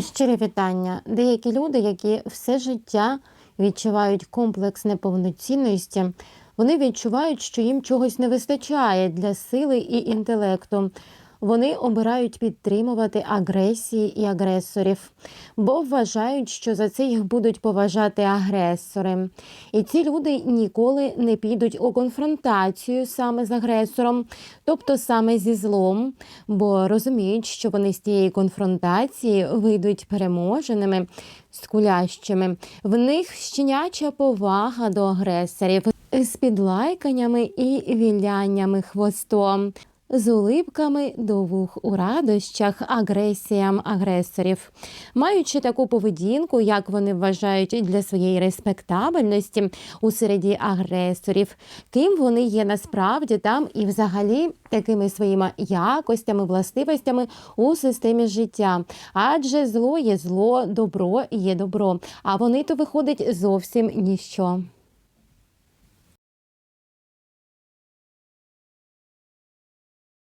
Щире вітання. Деякі люди, які все життя відчувають комплекс неповноцінності, вони відчувають, що їм чогось не вистачає для сили і інтелекту. Вони обирають підтримувати агресії і агресорів, бо вважають, що за це їх будуть поважати агресори. І ці люди ніколи не підуть у конфронтацію саме з агресором, тобто саме зі злом, бо розуміють, що вони з тієї конфронтації вийдуть переможеними, скулящими. В них щеняча повага до агресорів з підлайканнями і віляннями хвостом. З улипками до вух у радощах агресіям агресорів, маючи таку поведінку, як вони вважають для своєї респектабельності у середі агресорів, ким вони є насправді там і взагалі такими своїми якостями, властивостями у системі життя. Адже зло є зло, добро є добро. А вони то виходить зовсім ніщо.